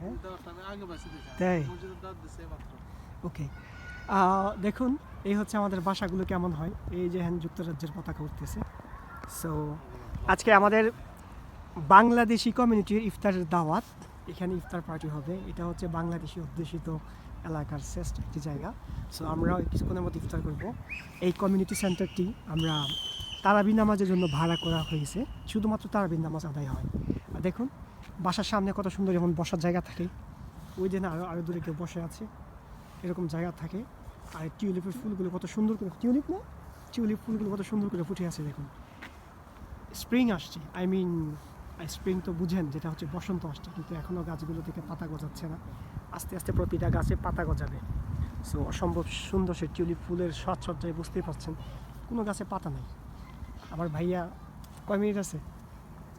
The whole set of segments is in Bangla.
হ্যাঁ? ওকে। দেখুন, এই হচ্ছে আমাদের বাসাগুলো কেমন হয়। এই যে হ্যান যুক্তরাজ্যের পতাকা উঠতেছে। সো আজকে আমাদের বাংলাদেশি কমিউনিটির ইফতারের দাওয়াত। এখানে ইফতার পার্টি হবে। এটা হচ্ছে বাংলাদেশি অধ্যুষিত এলাকার শ্রেষ্ঠ একটি জায়গা। সো আমরা কিছুক্ষণের মধ্যে ইফতার করব। এই কমিউনিটি সেন্টারটি আমরা তারাবি নামাজের জন্য ভাড়া করা হয়েছে। শুধুমাত্র তারাবি নামাজ আদায় হয়। দেখুন বাসার সামনে কত সুন্দর যেমন বসার জায়গা থাকে। ওই দিন আরও আরও দূরে কেউ বসে আছে। এরকম জায়গা থাকে। আর টিউলিপের ফুলগুলো কত সুন্দর করে টিউলিপ না? টিউলিপ ফুলগুলো কত সুন্দর করে ফুটে আছে দেখুন। স্প্রিং আসছে। আই মিন স্প্রিং তো বুঝেন যেটা হচ্ছে বসন্ত আসছে। কিন্তু এখনও গাছগুলো থেকে পাতা গজাচ্ছে না। আস্তে আস্তে প্রতিটা গাছে পাতা গজাবে। সো অসম্ভব সুন্দর সে টিউলিপ ফুলের সাজসজ্জায় বুঝতেই পারছেন। কোনো গাছে পাতা নাই। আমার ভাইয়া কয় মিনিট আছে?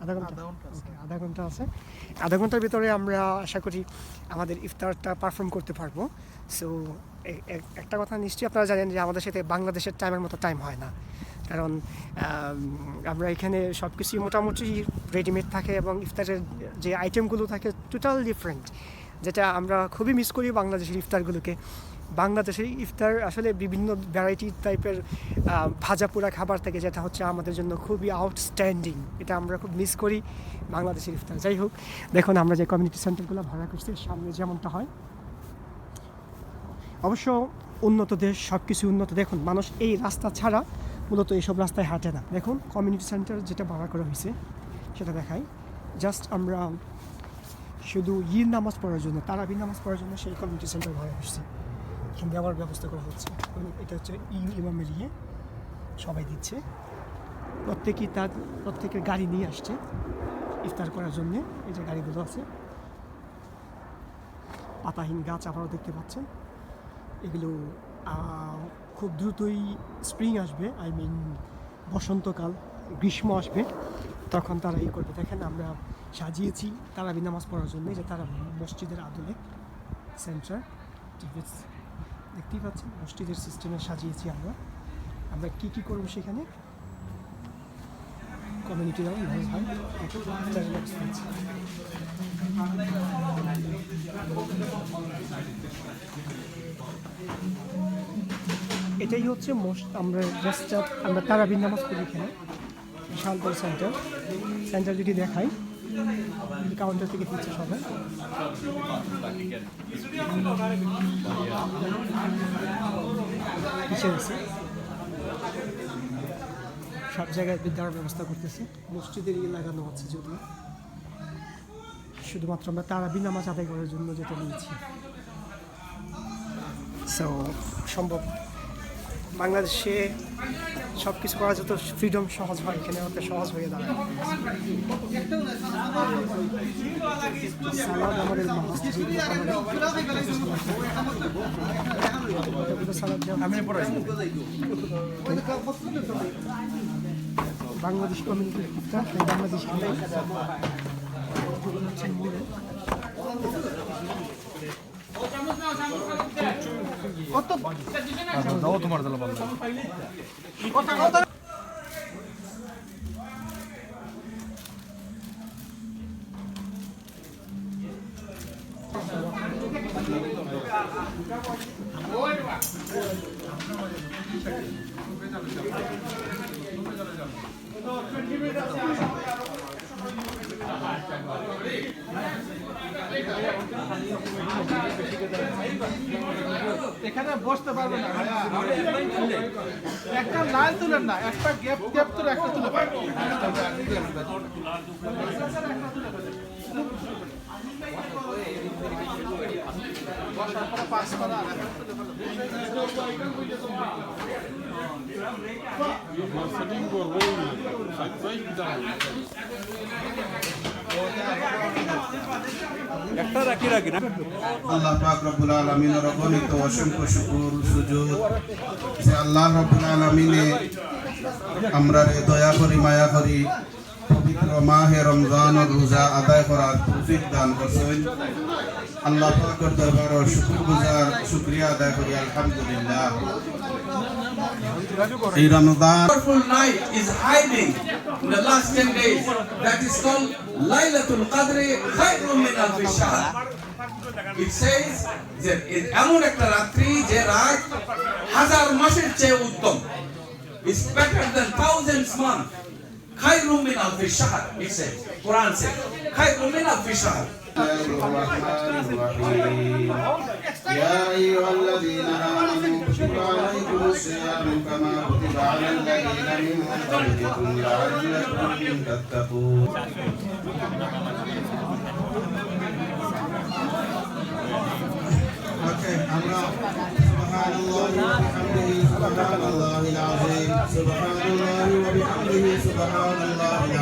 আধা ঘণ্টা? আধা ঘণ্টা আছে। আধা ঘণ্টা আছে। আধা ঘণ্টার ভিতরে আমরা আশা করি আমাদের ইফতারটা পারফর্ম করতে পারব। সো একটা কথা নিশ্চয়ই আপনারা জানেন যে আমাদের সাথে বাংলাদেশের টাইমের মতো টাইম হয় না। কারণ আমরা এখানে সব কিছুই মোটামুটি রেডিমেড থাকে এবং ইফতারের যে আইটেমগুলো থাকে টোটাল ডিফারেন্ট যেটা আমরা খুবই মিস করি বাংলাদেশের ইফতারগুলোকে। বাংলাদেশের ইফতার আসলে বিভিন্ন ভ্যারাইটি টাইপের ভাজা পোড়া খাবার থাকে, যেটা হচ্ছে আমাদের জন্য খুবই আউটস্ট্যান্ডিং এটা আমরা খুব মিস করি বাংলাদেশের ইফতার। যাই হোক, দেখুন আমরা যে কমিউনিটি সেন্টারগুলো ভাড়া করছি সামনে যেমনটা হয়। অবশ্য উন্নত দেশ সব কিছু উন্নত। দেখুন, মানুষ এই রাস্তা ছাড়া মূলত এইসব রাস্তায় হাঁটে না। দেখুন কমিউনিটি সেন্টার যেটা ভাড়া করা হয়েছে, সেটা দেখাই। জাস্ট আমরা শুধু ঈদ নামাজ পড়ার জন্য তারাবি নামাজ পড়ার জন্য সেই কমিউনিটি সেন্টার ভাড়া করছি। দেওয়ার ব্যবস্থা করা হচ্ছে। এটা হচ্ছে ইউ ইমামের ইয়ে সবাই দিচ্ছে। প্রত্যেকেই তার, প্রত্যেকের গাড়ি নিয়ে আসছে ইফতার করার জন্য। এই যে গাড়িগুলো আছে। পাতাহীন গাছ আপনারা দেখতে পাচ্ছেন। এগুলো খুব দ্রুতই স্প্রিং আসবে। আই মিন বসন্তকাল, গ্রীষ্ম আসবে। তখন তারা এই করবে। দেখেন আমরা সাজিয়েছি তারা নামাজ পড়ার জন্য যে তারা মসজিদের আদলে সেন্টার দেখতেই পাচ্ছেন, মসজিদের সিস্টেমে সাজিয়েছি আমরা। আমরা কী কী করব সেখানে? কমিউনিটিরাও ইনভলভ হয়। এটাই হচ্ছে আমরা জাস্ট আমরা তারাবিন নামাজ পড়ি এখানে। বিশাল বড় সেন্টার সেন্টার যদি দেখাই। কাউন্টার থেকে দিচ্ছে আছে সব জায়গায় বিদ্যার ব্যবস্থা করতেছি। মসজিদের ইয়ে লাগানো হচ্ছে যদিও। শুধুমাত্র আমরা তারাবি নামাজ আদায় করার জন্য যেটা নিয়েছি। সো সম্ভব। বাংলাদেশে সব কিছু করা যত ফ্রিডম সহজ হয়, এখানে হতে সহজ হয়ে দাঁড়ায়। সালাদ আমাদের বাংলাদেশ কমিউনিটি তাই বাংলাদেশ দাও তোমার দালা বল এখানে বসতে পারবে না। একটা লাল তুলেন না, একটা গ্যাপ গ্যাপ তুলে একটা তুলে পাস করা করব একটা রাখি রাখি না। আল্লাহ পাক রব্বুল আলামিনের অগণিত অসংখ্য শুকুর সুজুদ যে আল্লাহ রব্বুল আলামিনে আমরা দয়া করি, মায়া করি পবিত্র মাহে রমজানের রোজা আদায় করার তৌফিক দান করছেন আল্লাহ পাকের দরবারে শুকরগুজার শুকরিয়া আদায় করি আলহামদুলিল্লাহ এই Ramzan night is hiding in the last 10 days. That is called Laylatul Qadr Khairun min Alfi Shahr. It says যে এমন একটা রাত্রি যে রাত হাজার মাসের চেয়ে উত্তম It's better than thousands month. خير من ألف شهر. مثل القران سيد. خير من ألف شهر. يا أيها الذين آمنوا كتب عليكم الصيام كما كتب على الذين من قبلكم لعلكم تتقون. سبحان الله وبحمده سبحان الله العظيم. سبحان الله. سبحان الله